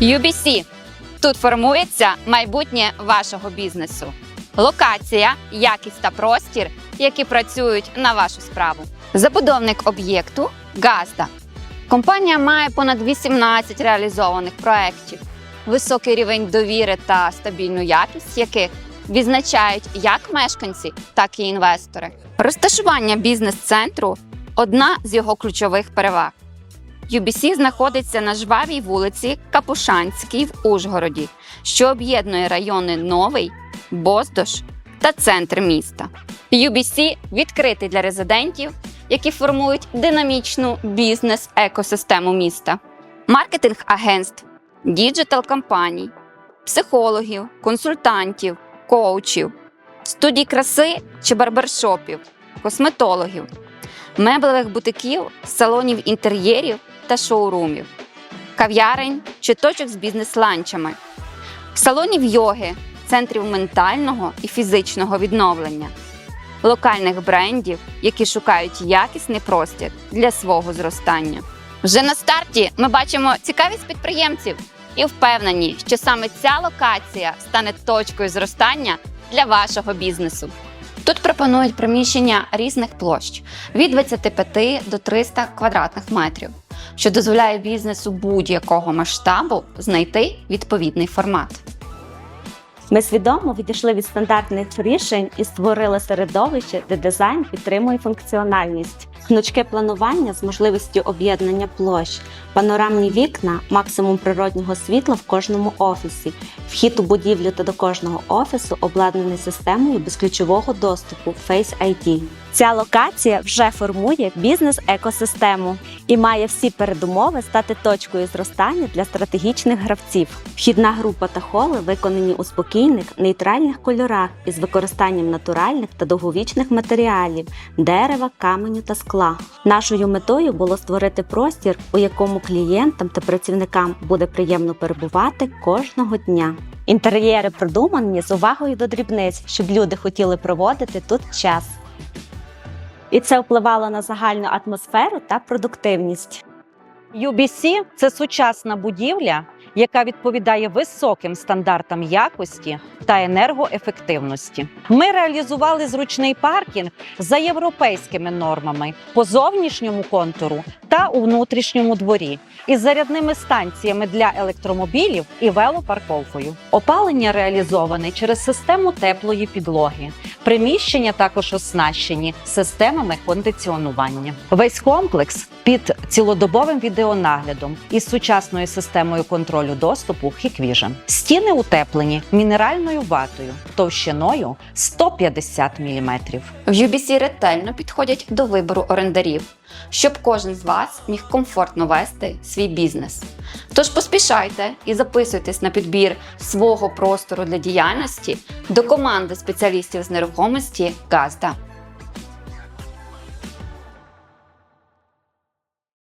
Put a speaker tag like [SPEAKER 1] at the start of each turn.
[SPEAKER 1] UBC. Тут формується майбутнє вашого бізнесу. Локація, якість та простір, які працюють на вашу справу. Забудовник об'єкту Газда. Компанія має понад 18 реалізованих проєктів, високий рівень довіри та стабільну якість яких відзначають як мешканці, так і інвестори. Розташування бізнес-центру одна з його ключових переваг. UBC знаходиться на жвавій вулиці Капушанській в Ужгороді, що об'єднує райони Новий, Боздош та центр міста. UBC відкритий для резидентів, які формують динамічну бізнес-екосистему міста, маркетинг агентств, діджитал компаній, психологів, консультантів, коучів, студій краси чи барбершопів, косметологів, меблевих бутиків, салонів інтер'єрів та шоурумів, кав'ярень чи точок з бізнес-ланчами, салонів йоги, центрів ментального і фізичного відновлення, локальних брендів, які шукають якісний простір для свого зростання. Вже на старті ми бачимо цікавість підприємців і впевнені, що саме ця локація стане точкою зростання для вашого бізнесу. Тут пропонують приміщення різних площ від 25 до 300 квадратних метрів, що дозволяє бізнесу будь-якого масштабу знайти відповідний формат.
[SPEAKER 2] Ми свідомо відійшли від стандартних рішень і створили середовище, де дизайн підтримує функціональність. Гнучке планування з можливістю об'єднання площ, панорамні вікна, максимум природнього світла в кожному офісі. Вхід у будівлю та до кожного офісу обладнаний системою безключового доступу Face ID. Ця локація вже формує бізнес-екосистему і має всі передумови стати точкою зростання для стратегічних гравців. Вхідна група та холи виконані у спокійних нейтральних кольорах із використанням натуральних та довговічних матеріалів дерева, каменю та скла. Нашою метою було створити простір, у якому клієнтам та працівникам буде приємно перебувати кожного дня. Інтер'єри продумані з увагою до дрібниць, щоб люди хотіли проводити тут час. І це впливало на загальну атмосферу та продуктивність.
[SPEAKER 3] UBC – це сучасна будівля, яка відповідає високим стандартам якості та енергоефективності. Ми реалізували зручний паркінг за європейськими нормами по зовнішньому контуру та у внутрішньому дворі із зарядними станціями для електромобілів і велопарковкою. Опалення реалізоване через систему теплої підлоги. Приміщення також оснащені системами кондиціонування. Весь комплекс під цілодобовим відеонаглядом із сучасною системою контролю доступу Hikvision. Стіни утеплені мінеральною ватою товщиною 150 мм.
[SPEAKER 1] В UBC ретельно підходять до вибору орендарів, щоб кожен з вас міг комфортно вести свій бізнес. Тож поспішайте і записуйтесь на підбір свого простору для діяльності до команди спеціалістів з нерухомості Газда.